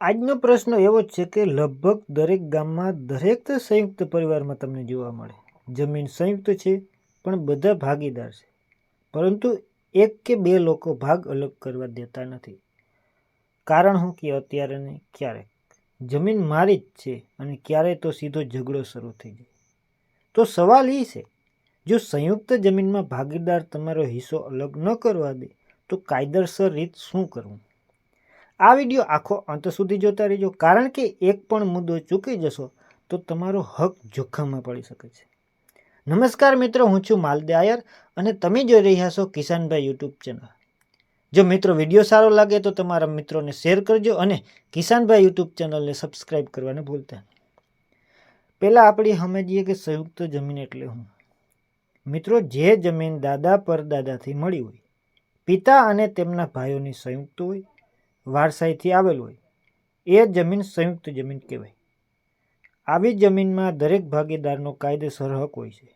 આજનો પ્રશ્ન એવો છે કે લગભગ દરેક ગામમાં દરેક સંયુક્ત પરિવારમાં તમને જોવા મળે. જમીન સંયુક્ત છે, પણ બધા ભાગીદાર છે. પરંતુ એક કે બે લોકો ભાગ અલગ કરવા દેતા નથી. કારણ હું કે અત્યારે ને ક્યારેક? જમીન મારી જ છે અને ક્યારેય તો સીધો ઝઘડો શરૂ થઈ જાય. તો સવાલ એ છે, જો સંયુક્ત જમીનમાં ભાગીદાર તમારો હિસ્સો અલગ ન કરવા દે, તો કાયદેસર રીત શું કરવું? આ વીડિયો આખો અંત સુધી જોતા રહેજો. કારણ કે એક પણ મુદ્દો ચૂકી જશો, તો તમારો હક જોખમમાં પડી શકે છે. નમસ્કાર મિત્રો, હું છું માલદે આયર અને તમે જોઈ રહ્યા છો કિસાનભાઈ યુટ્યુબ ચેનલ. જો મિત્રો વીડિયો સારો લાગે તો તમારા મિત્રોને શેર કરજો અને કિસાનભાઈ યુટ્યુબ ચેનલને સબસ્ક્રાઈબ કરવાનું ભૂલતા પહેલાં આપણે સમજીએ કે સંયુક્ત જમીન એટલે હું મિત્રો, જે જમીન દાદા પરદાદાથી મળી હોય, પિતા અને તેમના ભાઈઓની સંયુક્ત હોય વારસાઈથી આવેલ હોય. એ જમીન સંયુક્ત જમીન કહેવાય. આવી જમીનમાં દરેક ભાગીદારનો કાયદેસર હક હોય છે.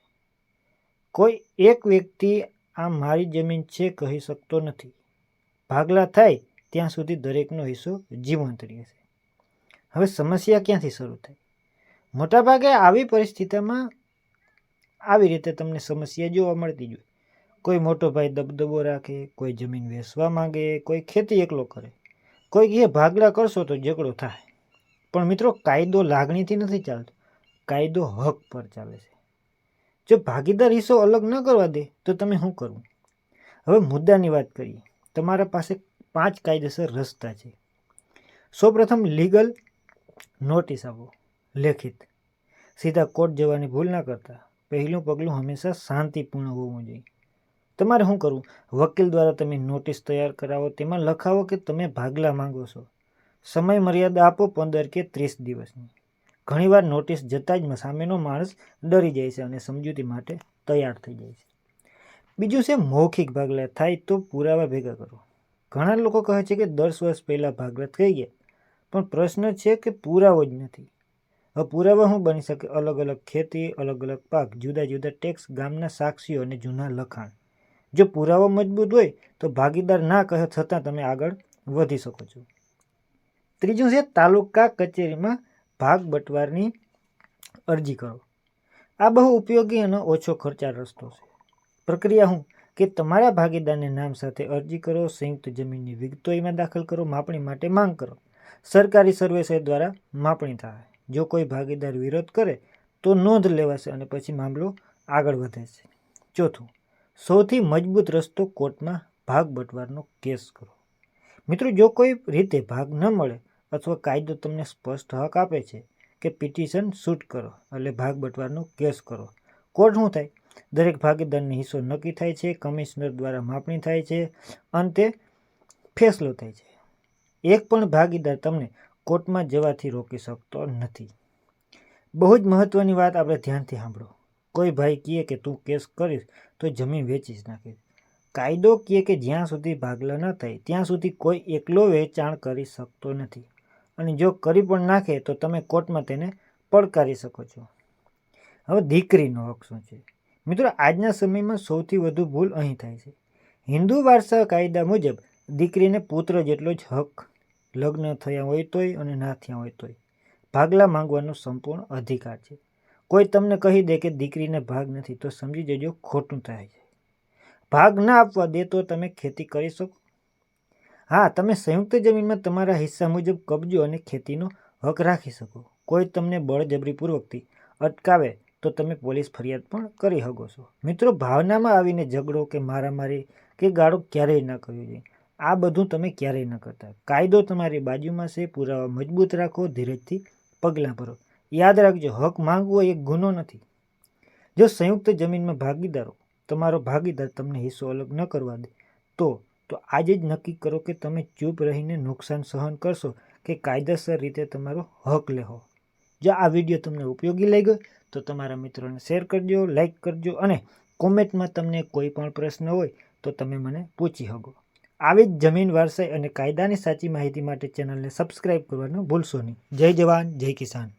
કોઈ એક વ્યક્તિ આ મારી જમીન છે કહી શકતો નથી. ભાગલા થાય ત્યાં સુધી દરેકનો હિસ્સો જીવંત રહે છે હવે સમસ્યા ક્યાંથી શરૂ થાય? મોટાભાગે આવી પરિસ્થિતિમાં આવી રીતે તમને સમસ્યા જોવા મળતી જોઈએ કોઈ મોટો ભાઈ દબદબો રાખે, કોઈ જમીન વેચવા માંગે, કોઈ ખેતી એકલો કરે. કોઈ કહે ભાગલા કરશો તો ઝઘડો થાય. પણ મિત્રો, કાયદો લાગણીથી નથી ચાલતો. કાયદો હક પર ચાલે છે. જો ભાગીદાર હિસ્સો અલગ ન કરવા દે, તો તમે શું કરવું? હવે મુદ્દાની વાત કરીએ. તમારા પાસે પાંચ કાયદેસર રસ્તા છે. સૌપ્રથમ લીગલ નોટિસ આપો, લેખિત. સીધા કોર્ટ જવાની ભૂલ ના કરતા. પહેલું પગલું હંમેશા શાંતિપૂર્ણ હોવું જોઈએ. તમારે શું કરવું? વકીલ દ્વારા તમે નોટિસ તૈયાર કરાવો, તેમાં લખાવો કે તમે ભાગલા માંગો છો. સમય મર્યાદા આપો પંદર કે ત્રીસ દિવસની. ઘણીવાર નોટિસ જતાં જ સામેનો માણસ ડરી જાય છે અને સમજૂતી માટે તૈયાર થઈ જાય છે. બીજું છે, મૌખિક ભાગલા. થાય તો પુરાવા ભેગા કરો. ઘણા લોકો કહે છે કે દસ વર્ષ પહેલાં ભાગલા થઈ ગયા. પણ પ્રશ્ન છે કે પુરાવો જ નથી. હવે પુરાવા શું બની શકે? અલગ અલગ ખેતી અલગ અલગ પાક જુદા જુદા ટેક્સ, ગામના સાક્ષીઓ અને જૂના લખાણ. જો પુરાવો મજબૂત હોય, તો ભાગીદાર ના કહે છતાં તમે આગળ વધી શકો છો. ત્રીજું છે, તાલુકા કચેરીમાં ભાગ બટવારની અરજી કરો. આ બહુ ઉપયોગી અને ઓછો ખર્ચાળ રસ્તો છે. પ્રક્રિયા હું કે તમારા ભાગીદારને નામ સાથે અરજી કરો, સંયુક્ત જમીનની વિગતો એમાં દાખલ કરો, માપણી માટે માંગ કરો. સરકારી સર્વેસર દ્વારા માપણી થાય. જો કોઈ ભાગીદાર વિરોધ કરે, તો નોંધ લેવાશે અને પછી મામલો આગળ વધે છે. ચોથું સૌથી મજબૂત રસ્તો કોર્ટમાં ભાગ બટવારનો કેસ કરો. મિત્રો, જો કોઈ રીતે ભાગ ન મળે અથવા કાયદો તમને સ્પષ્ટ હક આપે છે કે પિટિશન શૂટ કરો એટલે ભાગ બટવારનો કેસ કરો. કોર્ટ શું થાય? દરેક ભાગીદારનો હિસ્સો નક્કી થાય છે, કમિશનર દ્વારા માપણી થાય છે, અંતે ફેસલો થાય છે. એક પણ ભાગીદાર તમને કોર્ટમાં જવાથી રોકી શકતો નથી. બહુ જ મહત્ત્વની વાત આપણે ધ્યાનથી સાંભળો. કોઈ ભાઈ કહે કે તું કેસ કરીશ, તો જમીન વેચી જ નાખીશ. કાયદો કહે કે જ્યાં સુધી ભાગલા ન થાય, ત્યાં સુધી કોઈ એકલો વેચાણ કરી શકતો નથી. અને જો કરી પણ નાખે, તો તમે કોર્ટમાં તેને પડકારી શકો છો. હવે દીકરીનો હક શું છે? મિત્રો, આજના સમયમાં સૌથી વધુ ભૂલ અહીં થાય છે. હિન્દુ વારસા કાયદા મુજબ, દીકરીને પુત્ર જેટલો જ હક લગ્ન થયા હોય તોય અને ના થયા હોય તોય, ભાગલા માંગવાનો સંપૂર્ણ અધિકાર છે. કોઈ તમને કહી દે કે દીકરીને ભાગ નથી, તો સમજી જજો ખોટું થાય છે. ભાગ ના આપવા દે તો તમે ખેતી કરી શકો. હા, તમે સંયુક્ત જમીનમાં તમારા હિસ્સા મુજબ કબજો અને ખેતીનો હક રાખી શકો. કોઈ તમને બળજબરીપૂર્વકથી અટકાવે તો તમે પોલીસ ફરિયાદ પણ કરી શકો છો. મિત્રો, ભાવનામાં આવીને ઝઘડો કે મારામારી કે ગાળો ક્યારેય ન કરવી જોઈએ આ બધું તમે ક્યારેય ન કરતા. કાયદો તમારી બાજુમાં છે, પુરાવા મજબૂત રાખો, ધીરજથી પગલાં ભરો. યાદ રાખજો, હક માંગવો એક ગુનો નથી. જો સંયુક્ત જમીનમાં ભાગીદારો તમારો ભાગીદાર તમને હિસ્સો અલગ ન કરવા દે, તો તો આજે જ નક્કી કરો કે તમે ચૂપ રહીને નુકસાન સહન કરશો કે કાયદેસર રીતે તમારો હક લેહો. જો આ વીડિયો તમને ઉપયોગી લાગ્યો, તો તમારા મિત્રોને શેર કરજો, લાઈક કરજો અને કોમેન્ટમાં તમને કોઈ પણ પ્રશ્ન હોય, તો તમે મને પૂછી શકો આવી જ જમીન વારસાઈ અને કાયદાની સાચી માહિતી માટે ચેનલને સબસ્ક્રાઈબ કરવાનું ભૂલશો નહીં. જય જવાન, જય કિસાન.